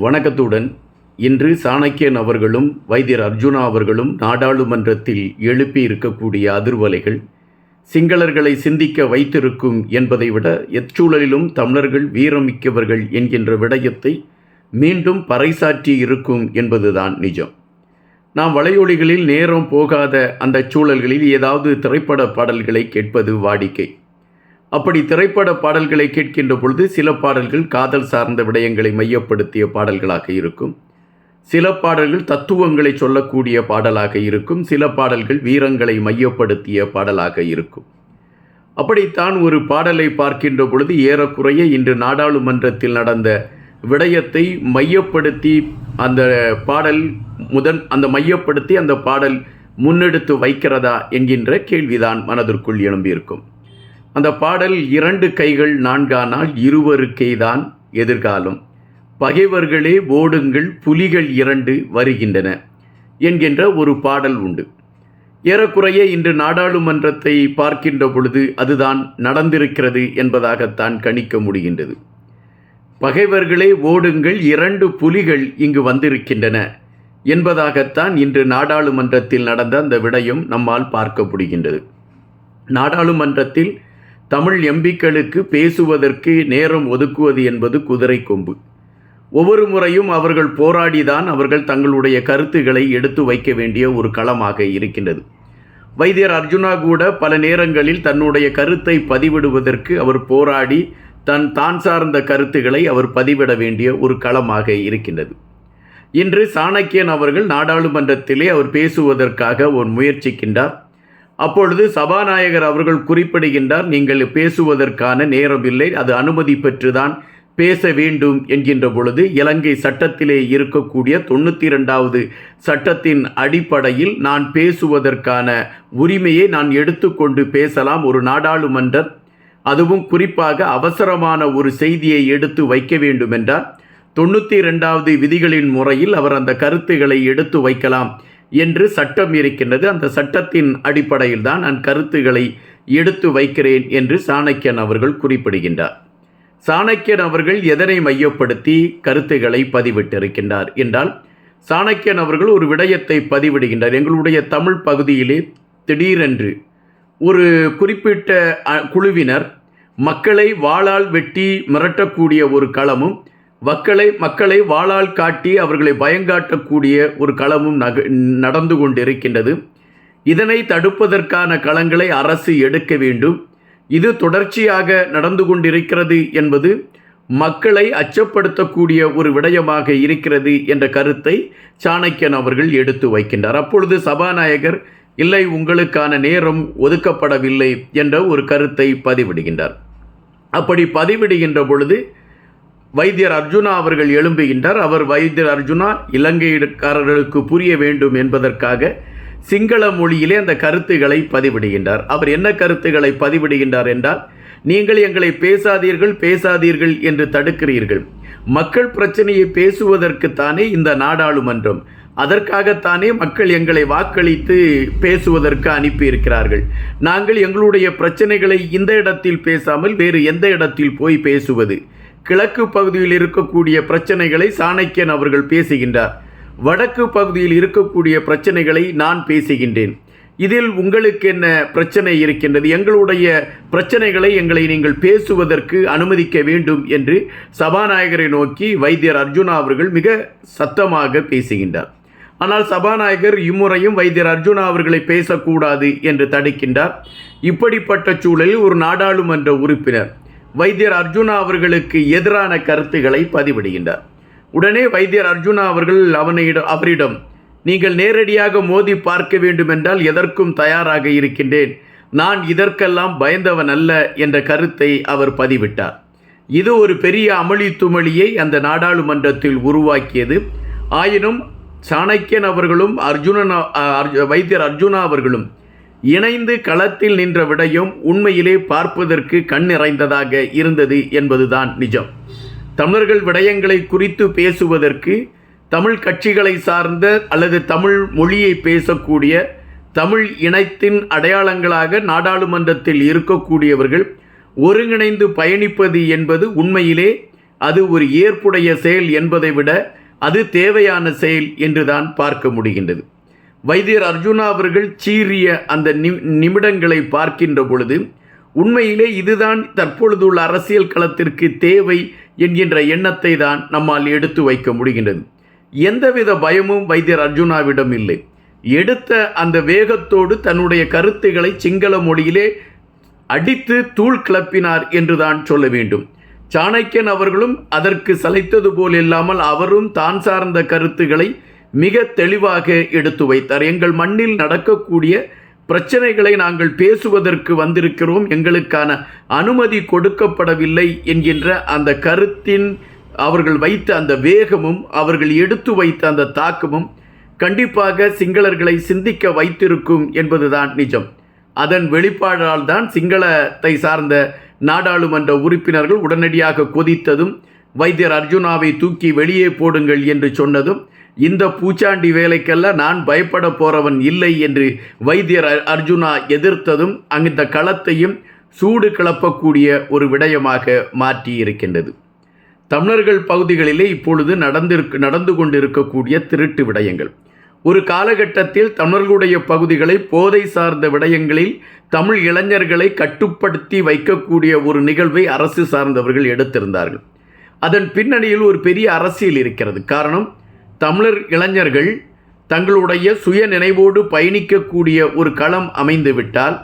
வணக்கத்துடன். இன்று சாணக்கியன் அவர்களும் வைத்தியர் அர்ஜுனா அவர்களும் நாடாளுமன்றத்தில் எழுப்பி இருக்கக்கூடிய அதிர்வலைகள் சிங்களர்களை சிந்திக்க வைத்திருக்கும் என்பதை விட எச்சூழலிலும் தமிழர்கள் வீரமிக்கவர்கள் என்கின்ற விடயத்தை மீண்டும் பறைசாற்றி இருக்கும் என்பதுதான் நிஜம். நாம் வலையொலிகளில் நேரம் போகாத அந்த சூழல்களில் ஏதாவது திரைப்பட பாடல்களை கேட்பது வாடிக்கை. அப்படி திரைப்பட பாடல்களை கேட்கின்ற பொழுது சில பாடல்கள் காதல் சார்ந்த விடயங்களை மையப்படுத்திய பாடல்களாக இருக்கும். சில பாடல்கள் தத்துவங்களை சொல்லக்கூடிய பாடலாக இருக்கும். சில பாடல்கள் வீரங்களை மையப்படுத்திய பாடலாக இருக்கும். அப்படித்தான் ஒரு பாடலை பார்க்கின்ற பொழுது ஏறக்குறைய இன்று நாடாளுமன்றத்தில் நடந்த விடயத்தை மையப்படுத்தி அந்த பாடல் முதன் அந்த மையப்படுத்தி அந்த பாடல் முன்னெடுத்து வைக்கிறதா என்கின்ற கேள்விதான் மனதிற்குள் எழும்பியிருக்கும். அந்த பாடல் இரண்டு கைகள் நான்கானால் இருவருக்கேதான் எதிர்காலம். பகைவர்களே ஓடுங்கள் புலிகள் இரண்டு வருகின்றன என்கின்ற ஒரு பாடல் உண்டு. ஏறக்குறைய இன்று நாடாளுமன்றத்தை பார்க்கின்ற பொழுது அதுதான் நடந்திருக்கிறது என்பதாகத்தான் கணிக்க முடிகின்றது. பகைவர்களே ஓடுங்கள் இரண்டு புலிகள் இங்கு வந்திருக்கின்றன என்பதாகத்தான் இன்று நாடாளுமன்றத்தில் நடந்த அந்த விடயம் நம்மால் பார்க்க முடிகின்றது நாடாளுமன்றத்தில் தமிழ் எம்பிக்களுக்கு பேசுவதற்கு நேரம் ஒதுக்குவது என்பது குதிரை கொம்பு. ஒவ்வொரு முறையும் அவர்கள் போராடிதான் அவர்கள் தங்களுடைய கருத்துக்களை எடுத்து வைக்க வேண்டிய ஒரு களமாக இருக்கின்றது. வைத்தியர் அர்ஜுனா கூட பல நேரங்களில் தன்னுடைய கருத்தை பதிவிடுவதற்கு அவர் போராடி தன் தான் சார்ந்த கருத்துக்களை அவர் பதிவிட வேண்டிய ஒரு களமாக இருக்கின்றது. இன்று சாணக்கியன் அவர்கள் நாடாளுமன்றத்திலே அவர் பேசுவதற்காக ஒரு முயற்சிக்கின்றார். அப்பொழுது சபாநாயகர் அவர்கள் குறிப்பிடுகின்றார் நீங்கள் பேசுவதற்கான நேரமில்லை அது அனுமதி பெற்றுதான் பேச வேண்டும் என்கின்ற பொழுது இலங்கை சட்டத்திலே இருக்கக்கூடிய தொண்ணூற்றி ரெண்டாவது சட்டத்தின் அடிப்படையில் நான் பேசுவதற்கான உரிமையை நான் எடுத்துக்கொண்டு பேசலாம். ஒரு நாடாளுமன்ற அதுவும் குறிப்பாக அவசரமான ஒரு செய்தியை எடுத்து வைக்க வேண்டும் என்றார் தொண்ணூற்றி ரெண்டாவது விதிகளின் முறையில் அவர் அந்த கருத்துக்களை எடுத்து வைக்கலாம். என்று சட்டம் இருக்கின்றது. அந்த சட்டத்தின் அடிப்படையில் தான் நான் கருத்துக்களை எடுத்து வைக்கிறேன் என்று சாணக்கியன் அவர்கள் குறிப்பிடுகின்றார். சாணக்கியன் அவர்கள் எதனை மையப்படுத்தி கருத்துக்களை பதிவிட்டிருக்கின்றார் என்றால் சாணக்கியன் அவர்கள் ஒரு விடயத்தை பதிவிடுகின்றார். எங்களுடைய தமிழ் பகுதியிலே திடீரென்று ஒரு குறிப்பிட்ட குழுவினர் மக்களை வாளால் வெட்டி மிரட்டக்கூடிய ஒரு களமும் மக்களை மக்களை வாளால் காட்டி அவர்களை பயங்காட்டக்கூடிய ஒரு களமும் நக நடந்து கொண்டிருக்கின்றது. இதனை தடுப்பதற்கான களங்களை அரசு எடுக்க வேண்டும். இது தொடர்ச்சியாக நடந்து கொண்டிருக்கிறது என்பது மக்களை அச்சப்படுத்தக்கூடிய ஒரு விடயமாக இருக்கிறது என்ற கருத்தை சாணக்கியன் அவர்கள் எடுத்து வைக்கின்றார். அப்பொழுது சபாநாயகர் இல்லை உங்களுக்கான நேரம் ஒதுக்கப்படவில்லை என்ற ஒரு கருத்தை பதிவிடுகின்றார். அப்படி பதிவிடுகின்ற பொழுது வைத்தியர் அர்ஜுனா அவர்கள் எழும்புகின்றார். அவர் வைத்தியர் அர்ஜுனா இலங்கைக்காரர்களுக்கு புரிய வேண்டும் என்பதற்காக சிங்கள மொழியிலே அந்த கருத்துக்களை பதிவிடுகின்றார். அவர் என்ன கருத்துக்களை பதிவிடுகின்றார் என்றால் நீங்கள் எங்களை பேசாதீர்கள் பேசாதீர்கள் என்று தடுக்கிறீர்கள். மக்கள் பிரச்சனையை பேசுவதற்குத்தானே இந்த நாடாளுமன்றம் அதற்காகத்தானே மக்கள் எங்களை வாக்களித்து பேசுவதற்கு அனுப்பியிருக்கிறார்கள். நாங்கள் எங்களுடைய பிரச்சனைகளை இந்த இடத்தில் பேசாமல் வேறு எந்த இடத்தில் போய் பேசுவது? கிழக்கு பகுதியில் இருக்கக்கூடிய பிரச்சனைகளை சாணக்கியன் அவர்கள் பேசுகின்றார். வடக்கு பகுதியில் இருக்கக்கூடிய பிரச்சனைகளை நான் பேசுகின்றேன். இதில் உங்களுக்கு என்ன பிரச்சனை இருக்கின்றது? எங்களுடைய பிரச்சனைகளை எங்களை நீங்கள் பேசுவதற்கு அனுமதிக்க வேண்டும் என்று சபாநாயகரை நோக்கி வைத்தியர் அர்ஜுனா அவர்கள் மிக சத்தமாக பேசுகின்றார். ஆனால் சபாநாயகர் இம்முறையும் வைத்தியர் அர்ஜுனா அவர்களை பேசக்கூடாது என்று தடுக்கின்றார். இப்படிப்பட்ட சூழலில் ஒரு நாடாளுமன்ற உறுப்பினர் வைத்தியர் அர்ஜுனா அவர்களுக்கு எதிரான கருத்துக்களை பதிவிடுகின்றார். உடனே வைத்தியர் அர்ஜுனா அவர்கள் அவனிடம் அவரிடம் நீங்கள் நேரடியாக மோதி பார்க்க வேண்டுமென்றால் எதற்கும் தயாராக இருக்கின்றேன். நான் இதற்கெல்லாம் பயந்தவன் அல்ல என்ற கருத்தை அவர் பதிவிட்டார். இது ஒரு பெரிய அமளி துமளியை அந்த நாடாளுமன்றத்தில் உருவாக்கியது. ஆயினும் சாணக்கியன் அவர்களும் அர்ஜுனன் அர்ஜு- வைத்தியர் அர்ஜுனா அவர்களும் இணைந்து களத்தில் நின்ற விடயம் உண்மையிலே பார்ப்பதற்கு கண் நிறைந்ததாக இருந்தது என்பதுதான் நிஜம். தமிழர்கள் விடயங்களை குறித்து பேசுவதற்கு தமிழ் கட்சிகளை சார்ந்த அல்லது தமிழ் மொழியை பேசக்கூடிய தமிழ் இனத்தின் அடையாளங்களாக நாடாளுமன்றத்தில் இருக்கக்கூடியவர்கள் ஒருங்கிணைந்து பயணிப்பது என்பது உண்மையிலே அது ஒரு ஏற்புடைய செயல் என்பதை விட அது தேவையான செயல் என்றுதான் பார்க்க முடிகின்றது. வைத்தியர் அர்ஜுனா அவர்கள் சீறிய அந்த நிமிடங்களை பார்க்கின்ற பொழுது உண்மையிலே இதுதான் தற்பொழுது உள்ள அரசியல் களத்திற்கு தேவை என்கின்ற எண்ணத்தை தான் நம்மால் எடுத்து வைக்க முடிகின்றது. எந்தவித பயமும் வைத்தியர் அர்ஜுனாவிடம் இல்லை. எடுத்த அந்த வேகத்தோடு தன்னுடைய கருத்துக்களை சிங்கள மொழியிலே அடித்து தூள் கிளப்பினார் என்றுதான் சொல்ல வேண்டும். சாணக்கியன் அவர்களும் அதற்கு சலைத்தது போல் இல்லாமல் அவரும் தான் சார்ந்த கருத்துக்களை மிக தெளிவாக எடுத்து வைத்தார். எங்கள் மண்ணில் நடக்கக்கூடிய பிரச்சனைகளை நாங்கள் பேசுவதற்கு வந்திருக்கிறோம். எங்களுக்கான அனுமதி கொடுக்கப்படவில்லை என்கின்ற அந்த கருத்தின் அவர்கள் வைத்த அந்த வேகமும் அவர்கள் எடுத்து வைத்த அந்த தாக்கமும் கண்டிப்பாக சிங்களர்களை சிந்திக்க வைத்திருக்கும் என்பதுதான் நிஜம். அதன் வெளிப்பாடால் தான் சிங்களத்தை சார்ந்த நாடாளுமன்ற உறுப்பினர்கள் உடனடியாக கொதித்ததும் வைத்தியர் அர்ஜுனாவை தூக்கி வெளியே போடுங்கள் என்று சொன்னதும் இந்த பூச்சாண்டி வேலைக்கெல்லாம் நான் பயப்பட போறவன் இல்லை என்று வைத்தியர் அர்ஜுனா எதிர்த்ததும் அந்த களத்தையும் சூடு கிளப்பக்கூடிய ஒரு விடயமாக மாற்றி இருக்கின்றது தமிழர்கள் பகுதிகளிலே இப்பொழுது நடந்திருக்கு நடந்து கொண்டிருக்கக்கூடிய திருட்டு விடயங்கள். ஒரு காலகட்டத்தில் தமிழர்களுடைய பகுதிகளை போதை சார்ந்த விடயங்களில் தமிழ் இளைஞர்களை கட்டுப்படுத்தி வைக்கக்கூடிய ஒரு நிகழ்வை அரசு சார்ந்தவர்கள் எடுத்திருந்தார்கள். அதன் பின்னணியில் ஒரு பெரிய அரசியல் இருக்கிறது. காரணம் தமிழர் இளைஞர்கள் தங்களுடைய சுய நினைவோடு பயணிக்கக்கூடிய ஒரு களம் அமைந்துவிட்டால்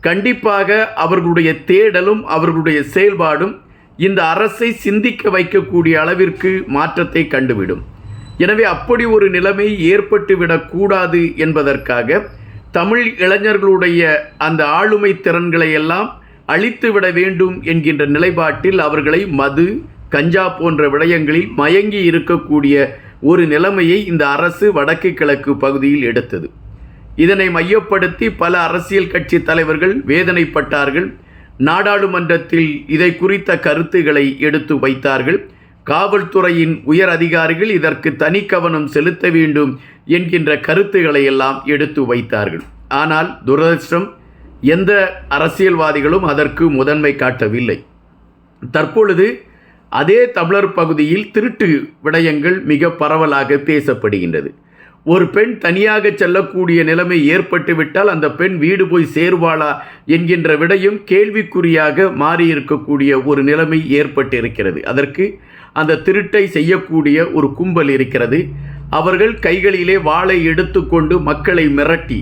கண்டிப்பாக அவர்களுடைய தேடலும் அவர்களுடைய செயல்பாடும் இந்த அரசை சிந்திக்க வைக்கக்கூடிய அளவிற்கு மாற்றத்தை கண்டுவிடும். எனவே அப்படி ஒரு நிலைமை ஏற்பட்டுவிடக்கூடாது என்பதற்காக தமிழ் இளைஞர்களுடைய அந்த ஆளுமை திறன்களை எல்லாம் அழித்துவிட வேண்டும் என்கின்ற நிலைப்பாட்டில் அவர்களை மது கஞ்சா போன்ற விடயங்களில் மயங்கி இருக்கக்கூடிய ஒரு நிலைமையை இந்த அரசு வடக்கு கிழக்கு பகுதியில் எடுத்தது. இதனை மையப்படுத்தி பல அரசியல் கட்சி தலைவர்கள் வேதனைப்பட்டார்கள். நாடாளுமன்றத்தில் இதை குறித்த கருத்துக்களை எடுத்து வைத்தார்கள். காவல்துறையின் உயர் அதிகாரிகள் இதற்கு தனி கவனம் செலுத்த வேண்டும் என்கின்ற கருத்துக்களை எல்லாம் எடுத்து வைத்தார்கள். ஆனால் துரதிருஷ்டம் எந்த அரசியல்வாதிகளும் அதற்கு முதன்மை காட்டவில்லை. தற்பொழுது அதே தமிழர் பகுதியில் திருட்டு விடயங்கள் மிக பரவலாக பேசப்படுகின்றது. ஒரு பெண் தனியாக செல்லக்கூடிய நிலைமை ஏற்பட்டுவிட்டால் அந்த பெண் வீடு போய் சேருவாளா என்கின்ற விடையும் கேள்விக்குறியாக மாறியிருக்கக்கூடிய ஒரு நிலைமை ஏற்பட்டிருக்கிறது. அதற்கு அந்த திருட்டை செய்யக்கூடிய ஒரு கும்பல் இருக்கிறது. அவர்கள் கைகளிலே வாளை எடுத்துக்கொண்டு மக்களை மிரட்டி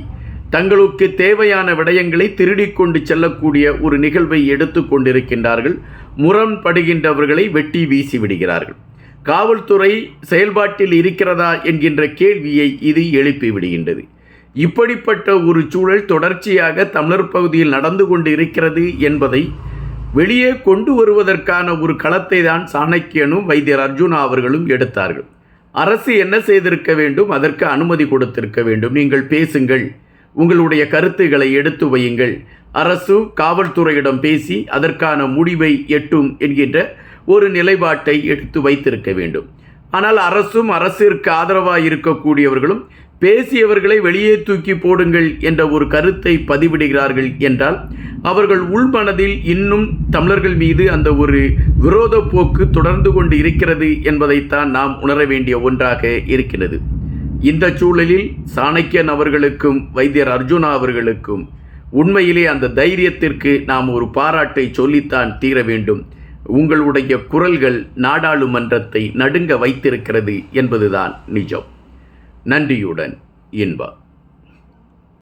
தங்களுக்கு தேவையான விடயங்களை திருடிக்கொண்டு செல்லக்கூடிய ஒரு நிகழ்வை எடுத்து கொண்டிருக்கின்றார்கள் முரண்படுகின்றவர்களை வெட்டி வீசி விடுகிறார்கள். காவல்துறை செயல்பாட்டில் இருக்கிறதா என்கின்ற கேள்வியை இது எழுப்பி விடுகின்றது. இப்படிப்பட்ட ஒரு சூழல் தொடர்ச்சியாக தமிழர் பகுதியில் நடந்து கொண்டு இருக்கிறது என்பதை வெளியே கொண்டு வருவதற்கான ஒரு களத்தை தான் சாணக்கியனும் வைத்தியர் அர்ஜுனா அவர்களும் எடுத்தார்கள். அரசு என்ன செய்திருக்க வேண்டும்? அதற்கு அனுமதி கொடுத்திருக்க வேண்டும். நீங்கள் பேசுங்கள். உங்களுடைய கருத்துக்களை எடுத்து வையுங்கள். அரசு காவல்துறையிடம் பேசி அதற்கான முடிவை எட்டும் என்கின்ற ஒரு நிலைப்பாட்டை எடுத்து வைத்திருக்க வேண்டும். ஆனால் அரசும் அரசிற்கு ஆதரவாக இருக்கக்கூடியவர்களும் பேசியவர்களை வெளியே தூக்கி போடுங்கள் என்ற ஒரு கருத்தை பதிவிடுகிறார்கள் என்றால் அவர்கள் உள்மனதில் இன்னும் தமிழர்கள் மீது அந்த ஒரு விரோத போக்கு தொடர்ந்து கொண்டு இருக்கிறது என்பதைத்தான் நாம் உணர வேண்டிய ஒன்றாக இருக்கிறது. இந்த சூழலில் சாணக்கியன் அவர்களுக்கும் வைத்தியர் அர்ஜுனா அவர்களுக்கும் உண்மையிலே அந்த தைரியத்திற்கு நாம் ஒரு பாராட்டை சொல்லித்தான் தீர வேண்டும். உங்களுடைய குரல்கள் நாடாளுமன்றத்தை நடுங்க வைத்திருக்கிறது என்பதுதான் நிஜம். நன்றியுடன் இன்பா